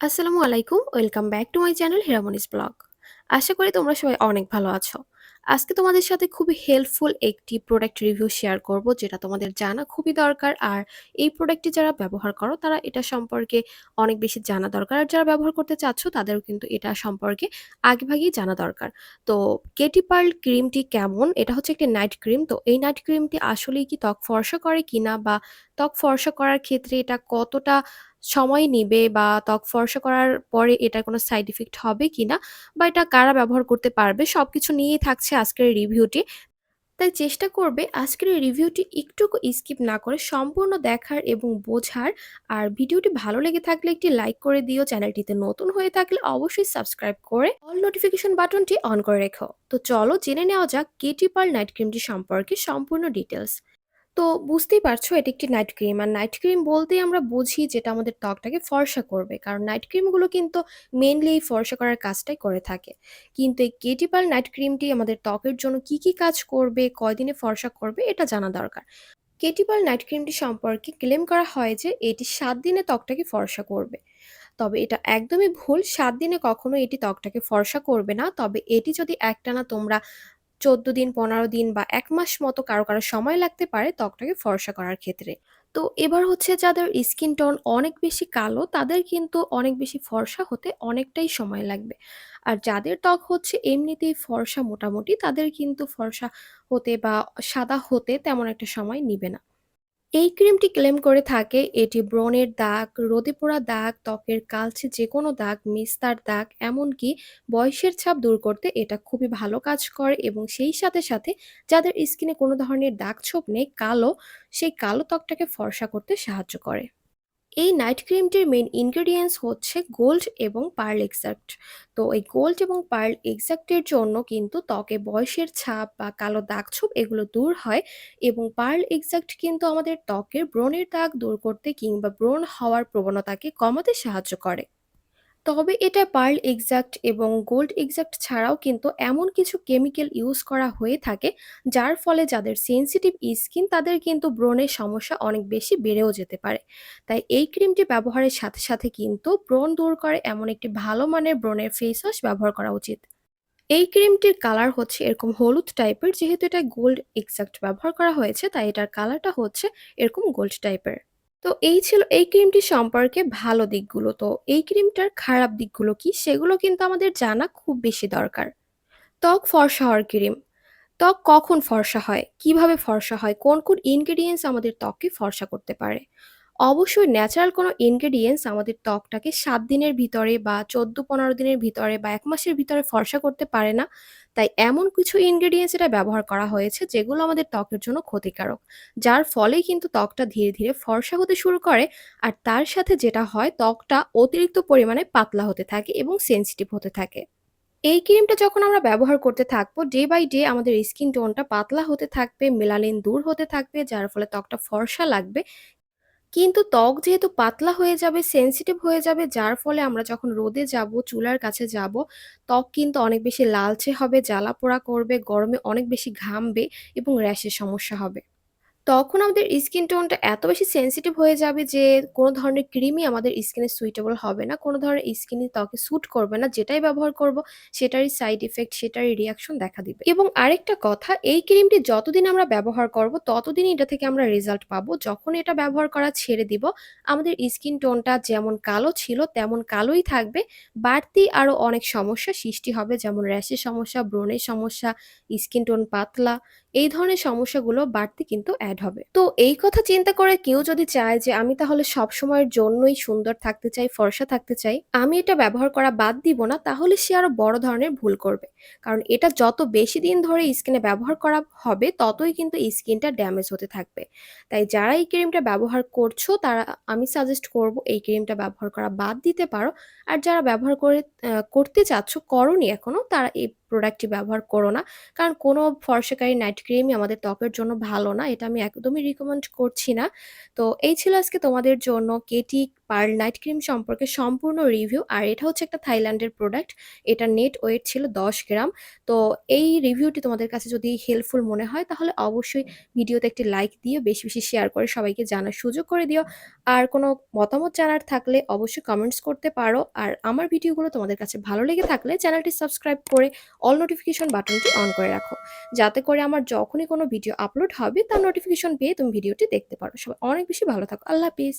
আসসালামু আলাইকুম। Welcome back to my channel Hiramoni's blog. আশা করি তোমরা সবাই অনেক ভালো আছো। আজকে তোমাদের সাথে খুবই হেল্পফুল একটি প্রোডাক্ট রিভিউ শেয়ার করব, যেটা তোমাদের জানা খুবই দরকার। আর এই প্রোডাক্টটি যারা ব্যবহার করো, তারা এটা সম্পর্কে অনেক বেশি জানা দরকার। আর যারা ব্যবহার করতে চাচ্ছ, তাদেরও কিন্তু এটা সম্পর্কে আগেভাগেই জানা দরকার। তো কেটি পার্ল ক্রিমটি কেমন? এটা হচ্ছে একটি নাইট ক্রিম। তো এই নাইট ক্রিমটি আসলেই কি ত্বক ফর্সা করে কিনা বা ত্বক ফর্সা করার ক্ষেত্রে এটা কতটা সময় নিবে বা ত্বক ফর্সা করার পরে এটার কোনো সাইড ইফেক্ট হবে কিনা বা এটা কারা ব্যবহার করতে পারবে সবকিছু নিয়েই থাকছে আজকের রিভিউটি। তাই চেষ্টা করবে আজকের রিভিউটি একটুকু স্কিপ না করে সম্পূর্ণ দেখার এবং বোঝার। আর ভিডিওটি ভালো লেগে থাকলে একটি লাইক করে দিও। চ্যানেলটিতে নতুন হয়ে থাকলে অবশ্যই সাবস্ক্রাইব করে অল নোটিফিকেশন বাটনটি অন করে রেখো। তো চলো জেনে নেওয়া যাক কেটি পার্ল নাইট ক্রিমটি সম্পর্কে সম্পূর্ণ ডিটেইলস। তো বুঝতেই পারছ এটা একটি নাইট ক্রিম। আর নাইট ক্রিম বলতে আমরা বুঝি যেটা আমাদের ত্বকটাকে ফর্সা করবে। কারণ নাইট ক্রিমগুলো কিন্তু মেইনলি এই ফর্সা করার কাজটাই করে থাকে। কিন্তু এই কেটিপাল নাইট ক্রিমটি আমাদের ত্বকের জন্য কি, কি কাজ করবে, কয়দিনে ফর্সা করবে এটা জানা দরকার। কেটিপাল নাইট ক্রিমটি সম্পর্কে ক্লেম করা হয় যে এটি সাত দিনে ত্বকটাকে ফর্সা করবে। তবে এটা একদমই ভুল। সাত দিনে কখনো এটি ত্বকটাকে ফর্সা করবে না। তবে এটি যদি একটানা তোমরা ১৪ দিন, ১৫ দিন বা এক মাস মতো কারও, কারও সময় লাগতে পারে ত্বকটাকে ফর্সা করার ক্ষেত্রে। তো এবার হচ্ছে যাদের স্কিন টোন অনেক বেশি কালো তাদের কিন্তু অনেক বেশি ফর্সা হতে অনেকটাই সময় লাগবে। আর যাদের ত্বক হচ্ছে এমনিতেই ফর্সা মোটামুটি তাদের কিন্তু ফর্সা হতে বা সাদা হতে তেমন একটা সময় নিবে না। এই ক্রিমটি ক্লেম করে থাকে এটি ব্রণের দাগ, রোদে পোড়া দাগ, ত্বকের কালচে যেকোনো দাগ, মিস্তার দাগ এমনকি বয়সের ছাপ দূর করতে এটা খুবই ভালো কাজ করে এবং সেই সাথে, সাথে যাদের স্কিনে কোনো ধরনের দাগ-ছোপ নেই, কালো, সেই কালো ত্বকটাকে ফর্সা করতে সাহায্য করে। এই নাইট ক্রিমটির মেন ইনগ্রেডিয়েন্টস হচ্ছে গোল্ড এবং পার্ল এক্সাক্ট তো এই গোল্ড এবং পার্ল এক্সাক্টের জন্য কিন্তু ত্বকে বয়সের ছাপ বা কালো দাগ-ছোপ এগুলো দূর হয় এবং পার্ল এক্সাক্ট কিন্তু আমাদের ত্বকের ব্রণের দাগ দূর করতে কিংবা ব্রণ হওয়ার প্রবণতাকে কমাতে সাহায্য করে। তবে এটা পার্ল এক্সাক্ট এবং গোল্ড এক্সাক্ট ছাড়াও কিন্তু এমন কিছু কেমিক্যাল ইউজ করা হয়ে থাকে, যার ফলে যাদের সেনসিটিভ স্কিন তাদের কিন্তু ব্রণের সমস্যা অনেক বেশি বেড়েও যেতে পারে। তাই এই ক্রিমটি ব্যবহারের সাথে সাথে কিন্তু ব্রণ দূর করে এমন একটি ভালো মানের ব্রণের ফেস ওয়াশ ব্যবহার করা উচিত। এই ক্রিমটির কালার হচ্ছে এরকম হলুদ টাইপের, যেহেতু এটা গোল্ড এক্সাক্ট ব্যবহার করা হয়েছে, তাই এটার কালারটা হচ্ছে এরকম গোল্ড টাইপের। তো এই ছিল এই ক্রিমটি সম্পর্কে ভালো দিকগুলো। তো এই ক্রিমটার খারাপ দিকগুলো কি? সেগুলো কিন্তু আমাদের জানা খুব বেশি দরকার। ত্বক ফর্সা হওয়ার ক্রিম। ত্বক কখন ফর্সা হয়? কীভাবে ফর্সা হয়? কোন, কোন ইনগ্রেডিয়েন্টস আমাদের ত্বককে ফর্সা করতে পারে? অবশ্যই ন্যাচারাল কোনো ইনগ্রেডিয়েন্টস আমাদের ত্বকটাকে সাত দিনের ভিতরে বা ১৪-১৫ দিনের ভিতরে বা এক মাসের ভিতরে ফর্সা করতে পারে না। তাই এমন কিছু ইনগ্রেডিয়েন্টস এটা ব্যবহার করা হয়েছে যেগুলো আমাদের ত্বকের জন্য ক্ষতিকারক। যার ফলেই কিন্তু ত্বকটা ধীরে, ধীরে ফর্সা হতে শুরু করে আর তার সাথে যেটা হয় ত্বকটা অতিরিক্ত পরিমাণে পাতলা হতে থাকে এবং সেনসিটিভ হতে থাকে। এই ক্রিমটা যখন আমরা ব্যবহার করতে থাকব ডে বাই ডে আমাদের স্কিন টোনটা পাতলা হতে থাকবে, মেলানিন দূর হতে থাকবে যার ফলে ত্বকটা ফর্সা লাগবে। কিন্তু ত্বক যেহেতু পাতলা হয়ে যাবে, সেনসিটিভ হয়ে যাবে যার ফলে আমরা যখন রোদে যাব, চুলার কাছে যাব, ত্বক কিন্তু অনেক বেশি লালচে হবে, জ্বালা-পোড়া করবে, গরমে অনেক বেশি ঘামবে এবং র‍্যাশের সমস্যা হবে। তখন আমাদের স্কিন টোনটা এত বেশি সেনসিটিভ হয়ে যাবে যে কোনো ধরনের ক্রিমই আমাদের স্কিনে সুইটেবল হবে না। কোনো ধরনের স্কিনই ত্বকে স্যুট করবে না। যেটাই ব্যবহার করব সেটারই সাইড ইফেক্ট, সেটারই রিয়াকশন দেখা দিবে। এবং আরেকটা কথা এই ক্রিমটি যতদিন আমরা ব্যবহার করব ততদিনই এটা থেকে আমরা রেজাল্ট পাবো। যখন এটা ব্যবহার করা ছেড়ে দিব আমাদের স্কিন টোনটা যেমন কালো ছিল তেমন কালোই থাকবে। বাড়তি আরও অনেক সমস্যা সৃষ্টি হবে যেমন র‍্যাশের সমস্যা, ব্রণের সমস্যা, স্কিন টোন পাতলা এই ধরনের সমস্যাগুলো বাড়তি কিন্তু অ্যাড হবে। তো এই কথা চিন্তা করে কেউ যদি চায় যে আমি তাহলে সবসময়ের জন্যই সুন্দর থাকতে চাই, ফর্সা থাকতে চাই, আমি এটা ব্যবহার করা বাদ দিব না তাহলে সে আরও বড় ধরনের ভুল করবে। কারণ এটা যত বেশি দিন ধরে স্কিনে ব্যবহার করা হবে ততই কিন্তু স্কিনটা ড্যামেজ হতে থাকবে। তাই যারা এই ক্রিমটা ব্যবহার করছ তারা আমি সাজেস্ট করব এই ক্রিমটা ব্যবহার করা বাদ দিতে পারো। আর যারা ব্যবহার করে করতে চাচ্ছ, করোনি এখনও তারা এই প্রোডাক্টটি ব্যবহার করো না। কারণ কোনো ফর্সাকারী নাইট ক্রিমই আমাদের ত্বকের জন্য ভালো না। এটা আমি একদমই রিকমেন্ড করছি না। তো এই ছিল আজকে তোমাদের জন্য কেটি পার্ল নাইট ক্রিম সম্পর্কে সম্পূর্ণ রিভিউ, আর এটা হচ্ছে একটা থাইল্যান্ডের প্রোডাক্ট এটা নেট ওয়েট ছিল দশ গ্রাম। তো এই রিভিউটি তোমাদের কাছে যদি হেল্পফুল মনে হয়, তাহলে অবশ্যই ভিডিওতে একটি লাইক দিয়ে বেশি বেশি শেয়ার করে সবাইকে জানার সুযোগ করে দিও। আর কোনো মতামত জানার থাকলে অবশ্যই কমেন্টস করতে পারো। আর আমার ভিডিওগুলো তোমাদের কাছে ভালো লেগে থাকলে চ্যানেলটি সাবস্ক্রাইব করে অল নোটিফিকেশন বাটনটি অন করে রাখো। যাতে করে আমার যখনই কোনো ভিডিও আপলোড হবে, তার নোটিফিকেশন পেয়ে তুমি ভিডিওটি দেখতে পারো। সবাই অনেক বেশি ভালো থাকো। আল্লাহ হাফিজ।